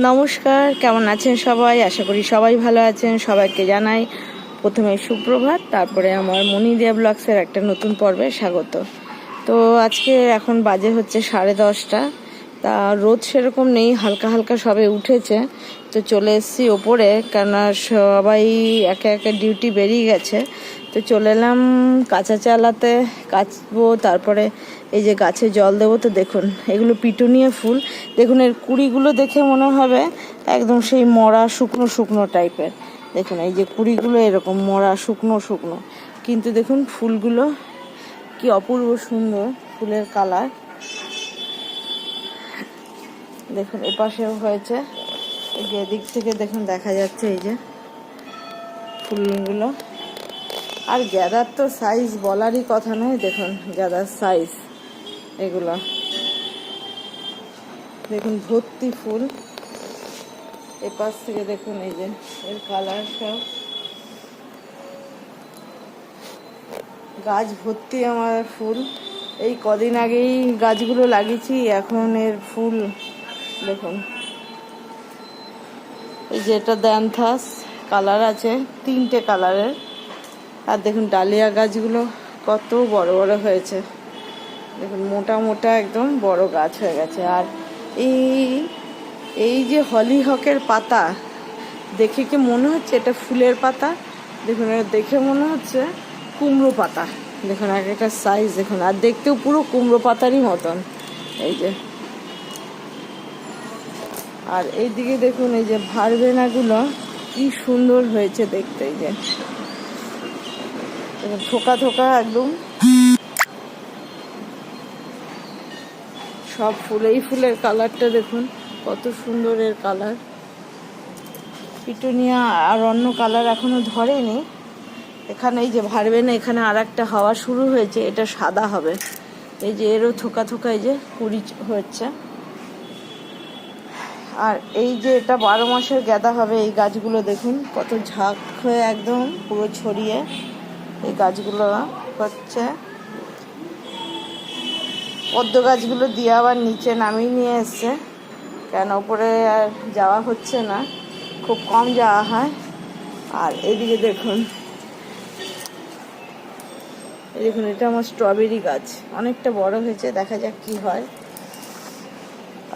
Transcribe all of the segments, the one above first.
নমস্কার, কেমন আছেন সবাই? আশা করি সবাই ভালো আছেন। সবাইকে জানাই প্রথমে সুপ্রভাত, তারপরে আমার মনিদিয়া ব্লগসের একটা নতুন পর্বে স্বাগত। তো আজকে এখন বাজে হচ্ছে সাড়ে দশটা। তা রোদ সেরকম নেই, হালকা হালকা সবে উঠেছে। তো চলে এসেছি ওপরে, কেননা সবাই একে একে ডিউটি বেরিয়ে গেছে। তো চলে এলাম কাঁচা চালাতে, কাচবো, তারপরে এই যে গাছে জল দেবো, তো দেখুন, এগুলো পিটুনিয়া ফুল। দেখুন, এর কুড়িগুলো দেখে মনে হবে একদম সেই মরা শুকনো শুকনো টাইপের। দেখুন, এই যে কুড়িগুলো এরকম মরা শুকনো শুকনো। কিন্তু দেখুন, ফুলগুলো কি অপূর্ব সুন্দর ফুলের কালার। দেখুন, এপাশেও হয়েছে। এই যে এদিক থেকে দেখুন, দেখা যাচ্ছে এই যে ফুলগুলো। আর গ্যাদার তো সাইজ বলারই কথা নয়, দেখুন গ্যাদার সাইজ এগুলো। দেখুন ভর্তি ফুল। এপাশ থেকে দেখুন এই যে, এর কালার সব। গাছ ভর্তি আমার ফুল। এই কদিন আগেই গাছগুলো লাগিয়েছি, এখন এর ফুল, দেখুন। এই যে এটা দ্যানথাস কালার আছে, তিনটে কালারের আর দেখুন ডালিয়া গাছগুলো কত বড় বড় হয়েছে। দেখুন মোটা মোটা একদম বড় গাছ হয়ে গেছে। আর এই এই যে হলি হকের পাতা, দেখে কি মনে হচ্ছে এটা ফুলের পাতা? দেখুন দেখে মনে হচ্ছে কুমড়ো পাতা। দেখুন, এক একটা সাইজ দেখুন। আর দেখতেও পুরো কুমড়ো পাতারই মতন। এই যে। আর এইদিকে দেখুন, এই যে ভারবেনাগুলো কি সুন্দর হয়েছে দেখতে, এই যে। থোকা থোকা একদম। সব ফুলেই ফুলের কালারটা দেখুন, কত সুন্দর এর কালার। পিটুনিয়া আর অন্য কালার এখনও ধরেনি। এখানে এই যে ভারবে না এখানে আর একটা হাওয়া শুরু হয়েছে, এটা সাদা হবে। এই যে এরও থোকা থোকা এই যে কুড়ি হচ্ছে। আর এই যে এটা বারো মাসের গ্যাদা হবে, এই গাছগুলো দেখুন, কত ঝাঁক হয়ে একদম পুরো ছড়িয়ে। এই গাছগুলো হচ্ছে। পদ্ম গাছগুলো দিয়ে আবার নিচে নামিয়ে নিয়ে এসছে। কেন ওপরে আর যাওয়া হচ্ছে না, খুব কম যাওয়া হয়। আর এদিকে দেখুন দেখুন, এটা আমার স্ট্রবেরি গাছ। অনেকটা বড় হয়েছে, দেখা যাক কি হয়।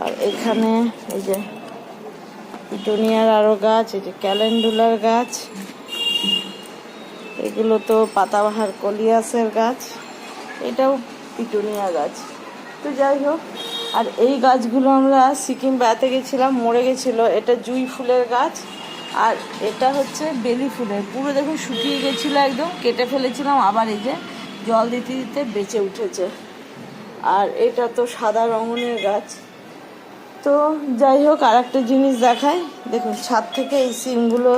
আর এখানে এই যে পিটুনিয়ার আরও গাছ, এই যে ক্যালেন্ডুলার গাছ। এগুলো তো পাতাবাহার কলিয়াসের গাছ, এটাও পিটুনিয়া গাছ। তো যাই হোক, আর এই গাছগুলো আমরা সিকিম বেড়াতে গেছিলাম, মরে গেছিল। এটা জুই ফুলের গাছ, আর এটা হচ্ছে বেলি ফুলের। পুরো দেখুন শুকিয়ে গেছিল একদম, কেটে ফেলেছিলাম। আবার এই যে জল দিতে দিতে বেঁচে উঠেছে। আর এটা তো সাদা রঙনের গাছ। তো যাই হোক আর একটা জিনিস দেখায় দেখুন, ছাদ থেকে এই সিমগুলো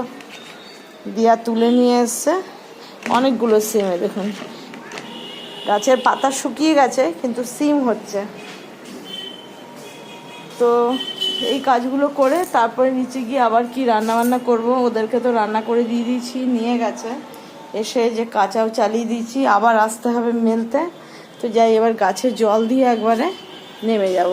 দিয়া তুলে নিয়ে এসছে। অনেকগুলো সিমে দেখুন। গাছের পাতা শুকিয়ে গেছে, কিন্তু সিম হচ্ছে। তো এই কাজগুলো করে তারপরে নিচে গিয়ে আবার কি রান্না বান্না করব, ওদেরকে তো রান্না করে দিয়ে দিয়েছি, নিয়ে গেছে। এসে যে কাঁচাও চালিয়ে দিয়েছি, আবার আসতে হবে মেলতে। তো যাই, এবার গাছে জল দিয়ে একবারে নেমে যাব।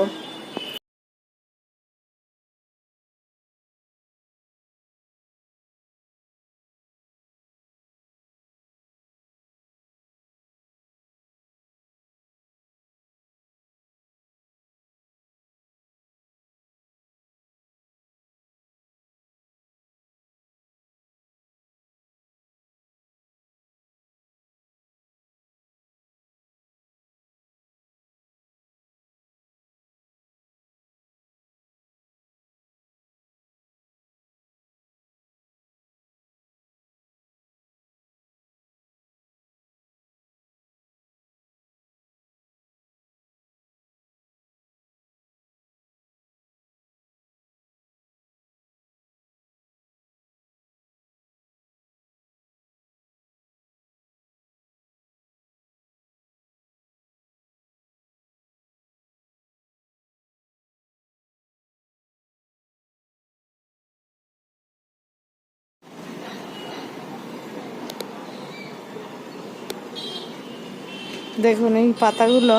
দেখুন, এই পাতাগুলো,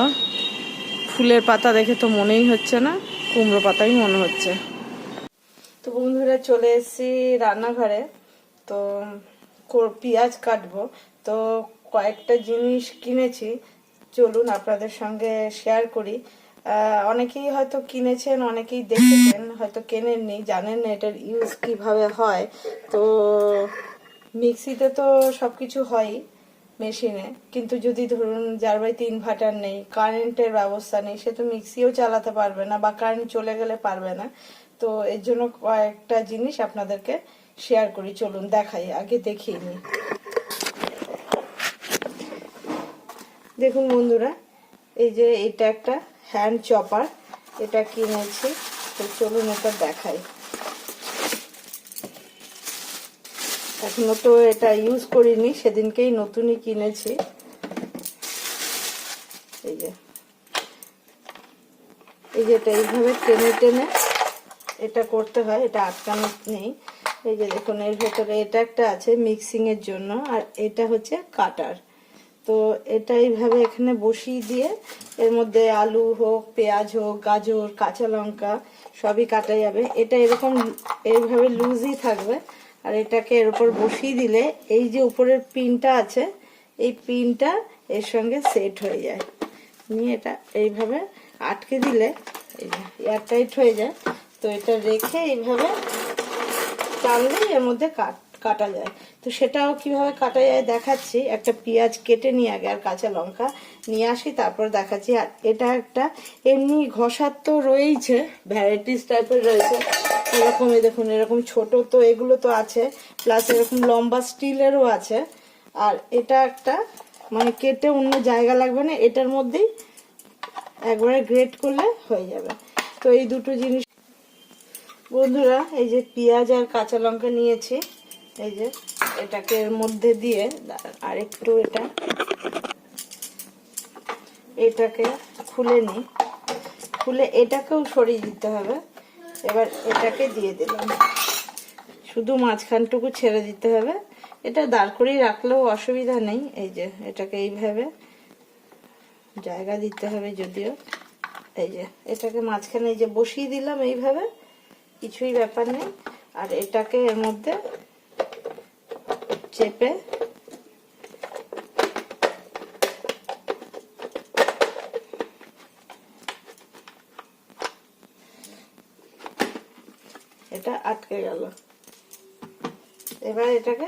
ফুলের পাতা দেখে তো মনেই হচ্ছে না, কুমড়ো পাতাই মনে হচ্ছে। তো বন্ধুরা, চলে এসেছি রান্নাঘরে। তো পেঁয়াজ কাটবো। তো কয়েকটা জিনিস কিনেছি। চলুন আপনাদের সঙ্গে শেয়ার করি। অনেকেই হয়তো কিনেছেন, অনেকেই দেখেছেন, হয়তো কেনেননি জানেন না এটার ইউজ কীভাবে হয়। তো মিক্সিতে তো সব কিছু হয়ই। মেশিনে। কিন্তু যদি ধরুন যার বাড়িতে ইনভার্টার নেই কারেন্টের ব্যবস্থা নেই, সে তো মিক্সিও চালাতে পারবে না বা কারেন্ট চলে গেলে পারবে না। তো এর জন্য কয়েকটা জিনিস আপনাদেরকে শেয়ার করি। চলুন দেখাই, আগে দেখিয়ে নিই। দেখুন বন্ধুরা, এই যে এটা একটা হ্যান্ড চপার এটা কিনেছি। তো চলুন এটা দেখাই। এখনও তো এটা ইউজ করিনি, সেদিনকেই নতুনই কিনেছি। এই যে। এই যে এটা এইভাবে টেনে টেনে এটা করতে হয়, এটা আটকানো নেই। এই যে দেখুন, এর ভেতরে এটা একটা আছে মিক্সিং এর জন্য, আর এটা হচ্ছে কাটার। তো এটা এইভাবে এখানে বসিয়ে দিয়ে এর মধ্যে আলু হোক, পেঁয়াজ হোক, গাজর, কাঁচা লঙ্কা সবই কাটা যাবে। এটা এরকম এইভাবে লুজই থাকবে। আর এটাকে এর উপর বসিয়ে দিলে এই যে উপরের পিনটা আছে, এই পিনটা এর সঙ্গে সেট হয়ে যায়। নিয়ে এটা এইভাবে আটকে দিলে এয়ারটাইট হয়ে যায়। তো এটা রেখে এইভাবে টানলেই এর মধ্যে কাট, কাটা যায়। তো সেটাও কীভাবে কাটা যায় দেখাচ্ছি। একটা পেঁয়াজ কেটে নিয়ে আগে আর কাঁচা লঙ্কা নিয়ে আসি, তারপর দেখাচ্ছি। আর এটা একটা এমনি ঘষার তো রয়েইছে ভ্যারাইটিস টাইপের রয়েছে। এরকম, এই দেখুন, এরকম ছোট তো এগুলো তো আছে প্লাস এরকম লম্বা স্টিলেরও আছে। আর এটা একটা মানে কেটে অন্য জায়গা লাগবে না, এটার মধ্যেই একবারে গ্রেট করলে হয়ে যাবে। তো এই দুটো জিনিস বন্ধুরা, এই যে পেঁয়াজ আর কাঁচা লঙ্কা নিয়েছি, এই যে এটাকে এর মধ্যে দিয়ে আর একটু এটা এটাকে খুলে নিই। খুলে এটাকেও সরিয়ে দিতে হবে। এবার এটাকে দিয়ে দিলাম। শুধু মাঝখানটুকু ছেড়ে দিতে হবে। এটা দাঁড় করিয়ে রাখলেও অসুবিধা নেই। এই যে, এটাকে এইভাবে জায়গা দিতে হবে যদিও। এই যে, এটাকে মাঝখানে এই যে বসিয়ে দিলাম এইভাবে। কিছুই ব্যাপার নেই। আর এটাকে এর মধ্যে চেপে এটা আটকে গেল। এবার এটাকে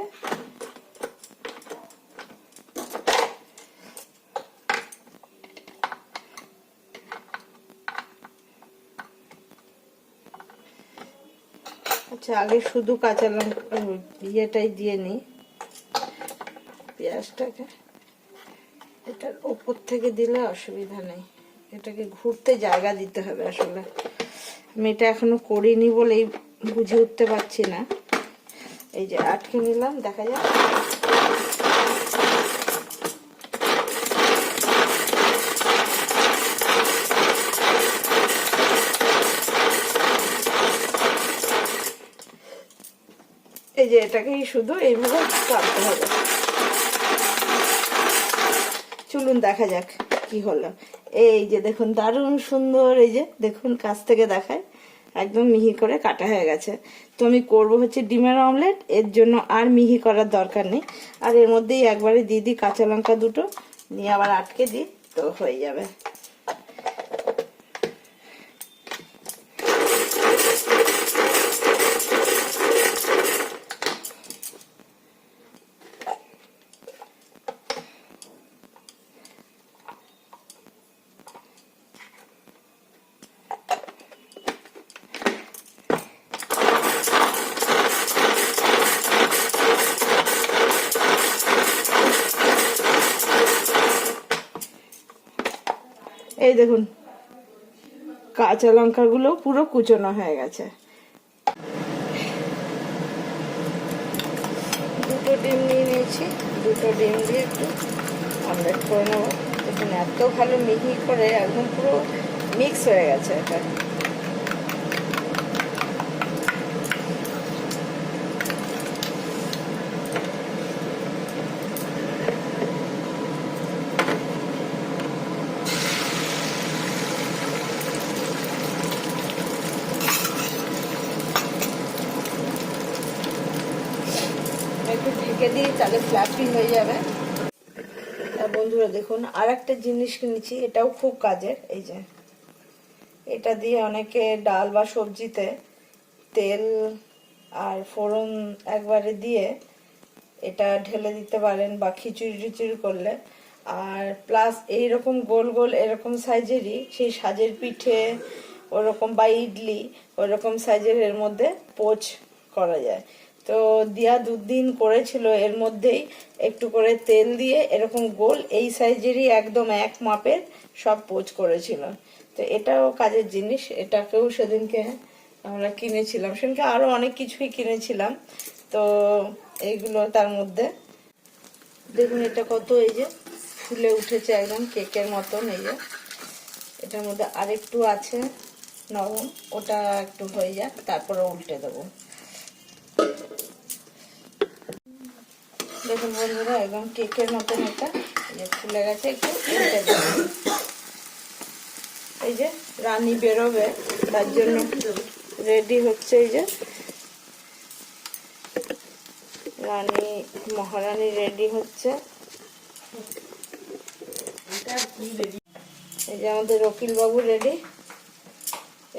আচ্ছা আগে শুধু কাঁচা লঙ্কা ইয়েটাই দিয়ে নিই। পেঁয়াজটাকে। এটার ওপর থেকে দিলে অসুবিধা নেই। এটাকে ঘুরতে জায়গা দিতে হবে আসলে। আমি এটা এখনও করিনি বলেই বুঝে উঠতে পারছি না। এই যে আটকে নিলাম, দেখা যাক। এই যে এটাকেই শুধু এইভাবে কাটতে হবে। চলুন দেখা যাক কি হলো। এই যে দেখুন, দারুণ সুন্দর, এই যে দেখুন, কাছ থেকে দেখায়। একদম মিহি করে কাটা হয়ে গেছে। তো আমি করব হচ্ছে ডিমের অমলেট, এর জন্য আর মিহি করার দরকার নেই। আর এর মধ্যেই একবারে দিয়ে দিই কাঁচা লঙ্কা দুটো, নিয়ে আবার আটকে দিই, তো হয়ে যাবে। দেখুন, কাঁচা লঙ্কাগুলো পুরো কুচনো হয়ে গেছে। দুটো ডিম নিয়ে নিয়েছি। দুটো ডিম দিয়ে একটু আমলেট করে নেব। দেখুন, এত ভালো মিহি করে একদম পুরো মিক্স হয়ে গেছে এটা ঢেকে দিই তাহলে ফ্ল্যাপি হয়ে যাবে। বন্ধুরা দেখুন আর একটা জিনিস কিনেছি, এটাও খুব কাজের, এই যে। এটা দিয়ে অনেকে ডাল বা সবজিতে তেল আর ফোড়ন একবারে দিয়ে এটা ঢেলে দিতে পারেন বা খিচুড়ি টিচুড়ি করলে। আর প্লাস এই রকম গোল গোল এরকম সাইজেরই সেই সাজের পিঠে, ওরকম বা ইডলি, ওরকম সাইজের এর মধ্যে পোচ করা যায়। তো দিয়া দুদিন করেছিল, এর মধ্যেই একটু করে তেল দিয়ে এরকম গোল, এই সাইজেরই একদম এক মাপের সব পোচ করেছিল। তো এটাও কাজের জিনিস, এটাকেও সেদিনকে আমরা কিনেছিলাম। সেদিনকে আরও অনেক কিছুই কিনেছিলাম। তো এইগুলো তার মধ্যে। দেখুন এটা কত, এই যে ফুলে উঠেছে একদম কেকের মতন, এই যে। এটার মধ্যে আরেকটু আছে, নরম, ওটা একটু হয়ে যাক, তারপরে উল্টে দেবো। দেখুন বন্ধুরা, একদম কেকের মতন এটা যে ফুলে গেছে একটু এই যে রানী বেরোবে, তার জন্য রেডি হচ্ছে এই যে। রানী, মহারানী রেডি হচ্ছে। এই যে আমাদের উকিল বাবু রেডি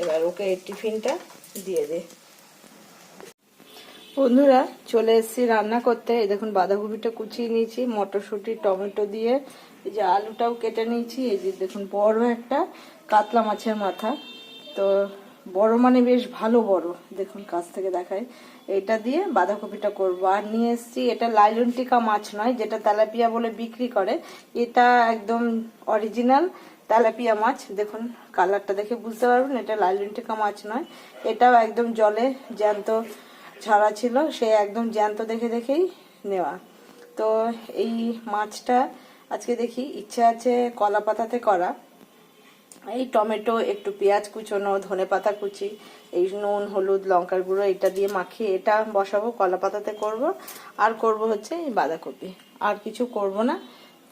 এবার ওকে এই টিফিনটা দিয়ে দে। বন্ধুরা, চলে এসেছি রান্না করতে। এই দেখুন, বাঁধাকপিটা কুচিয়ে নিয়েছি, মটরশুঁটি, টমেটো দিয়ে। এই যে আলুটাও কেটে নিয়েছি, এই যে দেখুন, বড় একটা কাতলা মাছের মাথা। তো বড় মানে বেশ ভালো বড়, দেখুন, কাছ থেকে দেখায়। এটা দিয়ে বাঁধাকপিটা করব। আর নিয়ে এসেছি, এটা লাইলন্টিকা মাছ নয়, যেটা তেলাপিয়া বলে বিক্রি করে। এটা একদম অরিজিনাল তেলাপিয়া মাছ। দেখুন, কালারটা দেখে বুঝতে পারবেন, এটা লাইলন্টিকা মাছ নয়। এটাও একদম জলে জ্যান্ত ছাড়া ছিল, সে একদম জ্যান্ত দেখে দেখেই নেওয়া। তো এই মাছটা আজকে দেখি ইচ্ছা আছে কলা পাতাতে করা। এই টমেটো, একটু পেঁয়াজ কুচোনো, ধনে পাতা কুচি, এই নুন, হলুদ, লঙ্কার গুঁড়ো, এটা দিয়ে মাখিয়ে এটা বসাবো, কলা পাতাতে করব। আর করব হচ্ছে এই বাঁধাকপি। আর কিছু করব না।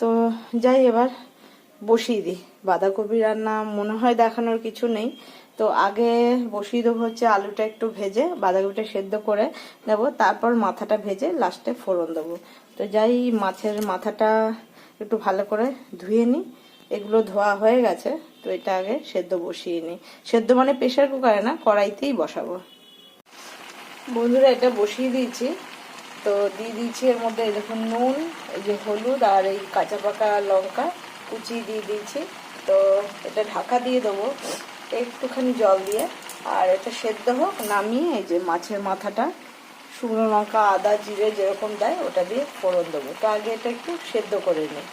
তো যাই এবার বসিয়ে দিই। বাঁধাকপি রান্না মনে হয় দেখানোর কিছু নেই। তো আগে বসিয়ে দেবো হচ্ছে আলুটা একটু ভেজে, বাঁধাকপিটা সেদ্ধ করে নেব, তারপর মাথাটা ভেজে লাস্টে ফোড়ন দেবো। তো যাই মাছের মাথাটা একটু ভালো করে ধুয়ে নিই। এগুলো ধোয়া হয়ে গেছে, তো এটা আগে সেদ্ধ বসিয়ে নিই। সেদ্ধ মানে প্রেশার কুকারে না, কড়াইতেই বসাবো। বন্ধুরা, এটা বসিয়ে দিয়েছি। তো দিয়ে দিয়েছি এর মধ্যে দেখুন নুন, এই যে হলুদ আর এই কাঁচা পাকা লঙ্কা কুচি দিয়ে দিয়েছি। তো এটা ঢাকা দিয়ে দেবো। একটুখানি জল দিয়ে। আর এটা সেদ্ধ হোক, নামিয়ে এই যে মাছের মাথাটা, শুকনো লঙ্কা, আদা, জিরে যেরকম দেয়, ওটা দিয়ে ফোড়ন দেবো। তো আগে এটা একটু সেদ্ধ করে নিই।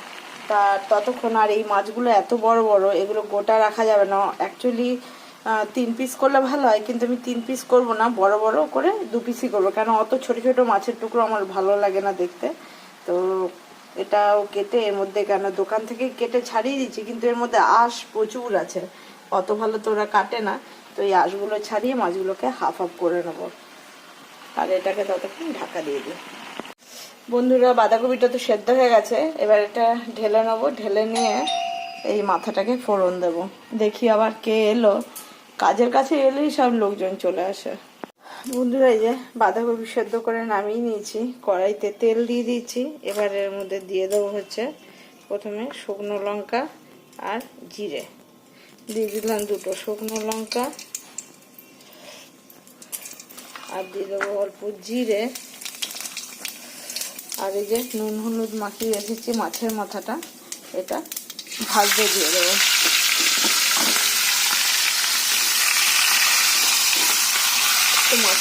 তা ততক্ষণ আর এই মাছগুলো এত বড় বড়, এগুলো গোটা রাখা যাবে না। অ্যাকচুয়ালি তিন পিস করলে ভালো হয়, কিন্তু আমি তিন পিস করব না, বড় বড় করে দু পিসই করব। কেন, অত ছোট ছোট মাছের টুকরো আমার ভালো লাগে না দেখতে। তো এটাও কেটে এর মধ্যে কেন? দোকান থেকে কেটে ছাড়িয়ে দিচ্ছি, কিন্তু এর মধ্যে আঁশ প্রচুর আছে। অত ভালো তো ওরা কাটে না। তো এই আঁশগুলো ছাড়িয়ে মাছগুলোকে হাফ হাফ করে নেব। আর এটাকে ততক্ষণ ঢাকা দিয়ে দিই। বন্ধুরা, বাঁধাকপিটা তো সেদ্ধ হয়ে গেছে। এবার এটা ঢেলে নেব। ঢেলে নিয়ে এই মাথাটাকে ফোড়ন দেবো। দেখি আবার কে এলো। কাজের কাছে এলেই সব লোকজন চলে আসে। বন্ধুরা, এই যে বাঁধাকপি সেদ্ধ করে নামিয়ে নিয়েছি। কড়াইতে তেল দিয়ে দিয়েছি। এবার এর মধ্যে দিয়ে দেবো হচ্ছে প্রথমে শুকনো লঙ্কা আর জিরে। দিয়ে দিলাম দুটো শুকনো লঙ্কা। আর দিয়ে দেবো অল্প জিরে। আর এই যে নুন হলুদ মাখিয়ে রেখেছি মাছের মাথাটা, এটা ভাজতে দিয়ে দেবো।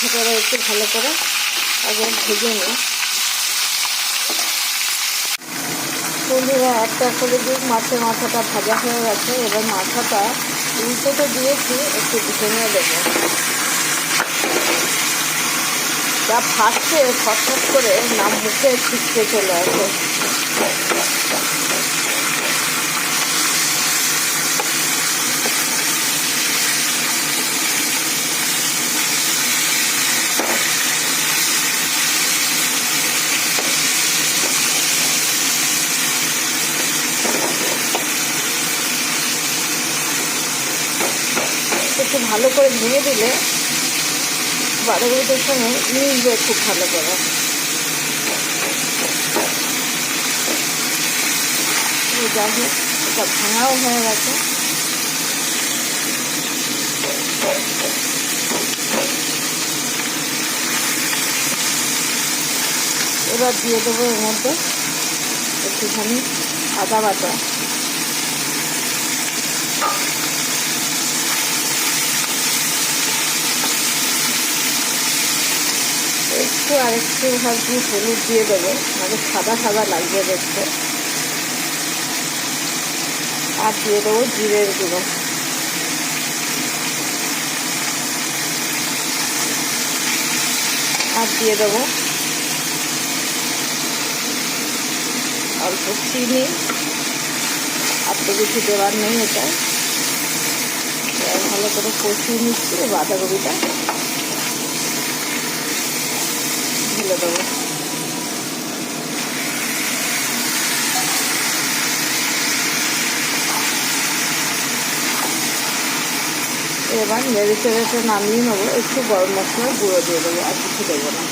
তো মাথাটা একটু ভালো করে আগে ভেজে নিই। বন্ধুরা, একটা করে দিক মাছের মাথাটা ভাজা হয়ে গেছে। এবার মাথাটা উল্টে তো দিয়েছি একটু ভেঙে দেবো যা ফাটছে ফটফট করে নাম মুখে ছিটকে চলে আসে। ভালো করে ভেঙে দিলে বাঁধাকপিটার সঙ্গে মিশবে খুব ভালো করে। এটা ভাঙাও হয়ে গেছে। এবার দিয়ে দেবো এর মধ্যে একটুখানি আদা বাটা। একটু আর একটু ভাবছি হলুদ দিয়ে দেবো মানে সাদা সাদা লাগবে দেখতে। আর দিয়ে দেবো জিরের গুঁড়ো। আর দিয়ে দেবো অল্প চিনি। আর তো কিছু দেওয়ার নেই এটা। ভালো করে কষিয়ে নিচ্ছি বাঁধাকপিটা। ঢেলে দেবো। এবার নেড়ে চেড়েটা নামিয়ে নেব, একটু গরম মশলার গুঁড়ো দিয়ে দেবো, আর কিছু দেবো না।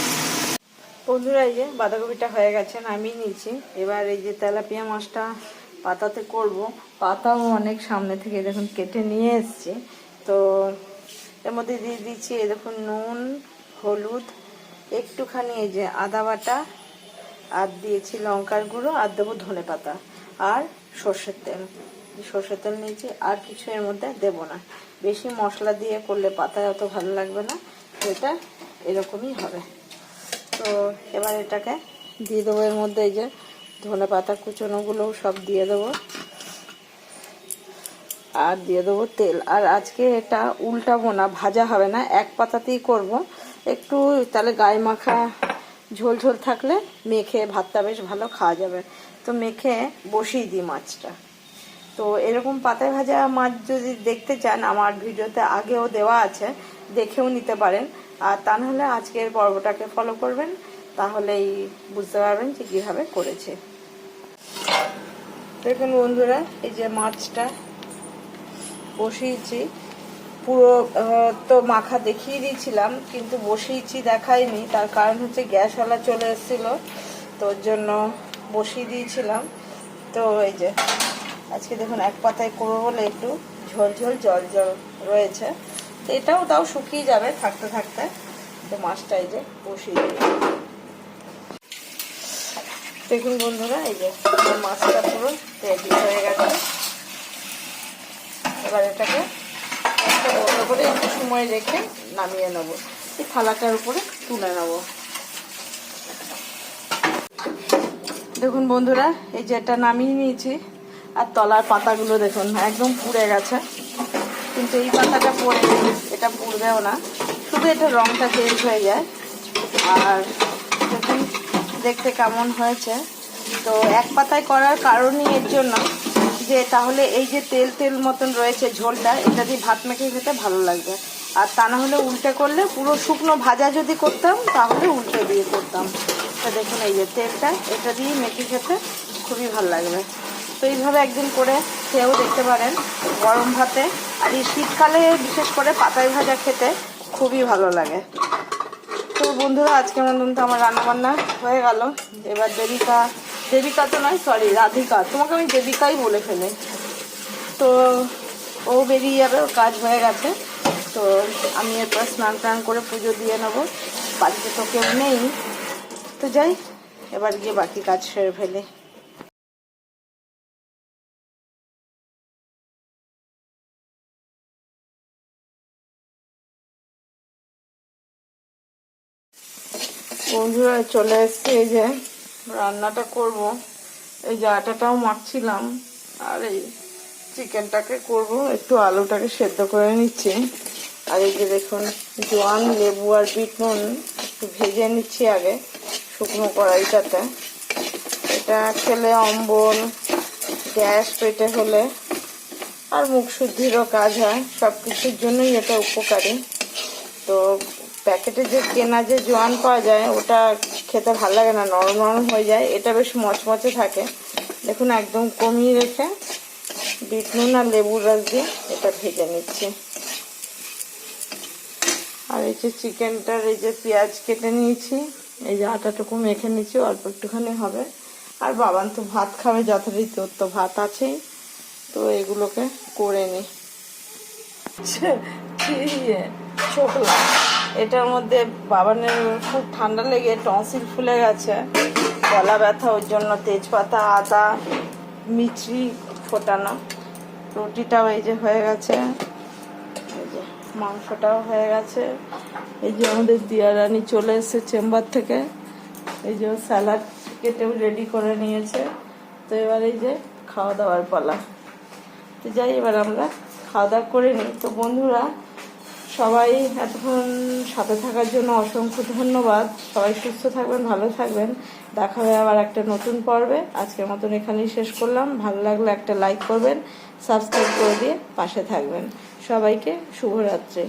বন্ধুরা, এই যে বাঁধাকপিটা হয়ে গেছে, নামিয়ে নিয়েছি। এবার এই যে তেলাপিয়া মাছটা পাতাতে করব। পাতাও অনেক সামনে থেকে দেখুন কেটে নিয়ে এসছি। তো এর মধ্যে দিয়ে দিচ্ছি, এই দেখুন নুন, হলুদ একটুখানি এই যে আদা বাটা, আর দিয়েছি লঙ্কার গুঁড়ো, আর দেবো ধনে পাতা আর সর্ষের তেল। সর্ষের তেল নিয়েছি, আর কিছু এর মধ্যে দেব না। বেশি মশলা দিয়ে করলে পাতায় অত ভালো লাগবে না এটা এরকমই হবে। তো এবার এটাকে দিয়ে দেবো এর মধ্যে এই যে ধনে পাতা কুচনোগুলোও সব দিয়ে দেবো। আর দিয়ে দেবো তেল। আর আজকে এটা উল্টাবো না, ভাজা হবে না, এক পাতাতেই করব। একটু তাহলে গায়ে মাখা ঝোল ঝোল থাকলে মেখে ভাতটা বেশ ভালো খাওয়া যাবে। তো মেখে বসিয়ে দিই মাছটা। তো এরকম পাতায় ভাজা মাছ যদি দেখতে চান, আমার ভিডিওতে আগেও দেওয়া আছে, দেখেও নিতে পারেন। আর তা নাহলে আজকের পর্বটাকে ফলো করবেন, তাহলেই বুঝতে পারবেন যে কীভাবে করেছে। দেখুন বন্ধুরা, এই যে মাছটা বসিয়েছি। পুরো তো মাখা দেখিয়ে দিয়েছিলাম, কিন্তু বসিয়েছি দেখাইনি তার কারণ হচ্ছে গ্যাসওয়ালা চলে এসেছিল, তো ওর জন্য বসিয়ে দিয়েছিলাম। তো এই যে, আজকে দেখুন এক পাতায় করব বলে একটু ঝোল ঝোল, জল জল রয়েছে। তো এটাও তাও শুকিয়ে যাবে থাকতে থাকতে। তো মাছটা এই যে বসিয়ে দিই দেখুন বন্ধুরা, এই যে মাছটা পুরো রেডি হয়ে গেছে। এবার এটাকে করে একটু সময় রেখে নামিয়ে নেব। এই থালাটার উপরে তুলে নেব। দেখুন বন্ধুরা, এই যে এটা নামিয়ে নিয়েছি, আর তলার পাতাগুলো দেখুন, একদম পুড়ে গেছে। কিন্তু এই পাতাটা পরে এটা পুড়বেও না। শুধু এটা রংটা চেঞ্জ হয়ে যায়। আর দেখুন, দেখতে কেমন হয়েছে। তো এক পাতায় করার কারণই এর জন্য। যে তাহলে এই যে তেল তেল মতন রয়েছে ঝোলটা, এটা দিয়ে ভাত মেখে খেতে ভালো লাগবে। আর তা না হলে উল্টে করলে পুরো শুকনো ভাজা যদি করতাম, তাহলে উল্টে দিয়ে করতাম। তো দেখুন এই যে তেলটা, এটা দিয়ে মেখে খেতে খুবই ভালো লাগবে। তো এইভাবে একদিন করে খেয়েও দেখতে পারেন গরম ভাতে। আর এই শীতকালে বিশেষ করে পাতায় ভাজা খেতে খুবই ভালো লাগে। তো বন্ধুরা, আজকের মতন তো আমার রান্নাবান্না হয়ে গেল। এবার দেবিকা দেবিকা তো নয় সরি রাধিকা। তোমাকে আমি দেবিকাই বলে ফেলে। তো ও বেরিয়ে যাবে, ওর কাজ হয়ে গেছে। তো আমি এরপর স্নান টান করে পুজো দিয়ে নেব। বাড়িতে তো কেউ নেই। তো যাই, এবার গিয়ে বাকি কাজ সেরে ফেলে। বন্ধুরা, চলে এসছে এই যে রান্নাটা করব। এই যে আটাটাও মাখছিলাম, আর এই চিকেনটাকে করব। একটু আলুটাকে সেদ্ধ করে নিচ্ছি। আর এই যে দেখুন, জোয়ান, লেবু আর বিট নুন একটু ভেজে নিচ্ছি আগে শুকনো কড়াইটাতে। এটা খেলে অম্বল, গ্যাস পেটে হলে আর মুখ শুদ্ধিরও কাজ হয়। সব কিছুর জন্যই এটা উপকারী। তো প্যাকেটে যে কেনা যে জোয়ান পাওয়া যায়, ওটা খেতে ভালো লাগে না, নরম নরম হয়ে যায়। এটা বেশ মচমচে থাকে। দেখুন, একদম কমিয়ে রেখে বিট নুন আর লেবুর রস দিয়ে এটা ভেজে নিচ্ছি। আর এই যে চিকেনটার এই যে পেঁয়াজ কেটে নিয়েছি, এই যে আটাটুকু মেখে নিচ্ছি, অল্প একটুখানি হবে। আর বাবান তো ভাত খাবে, যথারীতি ওর তো ভাত আছেই। তো এগুলোকে করে নি। ছোকলা। এটার মধ্যে বাবানের খুব ঠান্ডা লেগে টনসিল ফুলে গেছে। গলা ব্যথা, ওর জন্য তেজপাতা, আদা মিচড়ি ফোটানো। রুটিটাও এই যে হয়ে গেছে। এই যে মাংসটাও হয়ে গেছে। এই যে আমাদের দিয়ারানি চলে এসেছে চেম্বার থেকে। এই যে স্যালাড কেটেও রেডি করে নিয়েছে। তো এবার এই যে খাওয়া দাওয়ার পালা। তো যাই, এবার আমরা খাওয়া দাওয়া করে নিই। তো বন্ধুরা সবাই এতক্ষণ সাথে থাকার জন্য অসংখ্য ধন্যবাদ। সবাই সুস্থ থাকবেন, ভালো থাকবেন। দেখা হবে আবার একটা নতুন পর্বে। আজকের মতন এখানেই শেষ করলাম। ভালো লাগলে একটা লাইক করবেন, সাবস্ক্রাইব করে দিয়ে পাশে থাকবেন। সবাইকে শুভরাত্রি।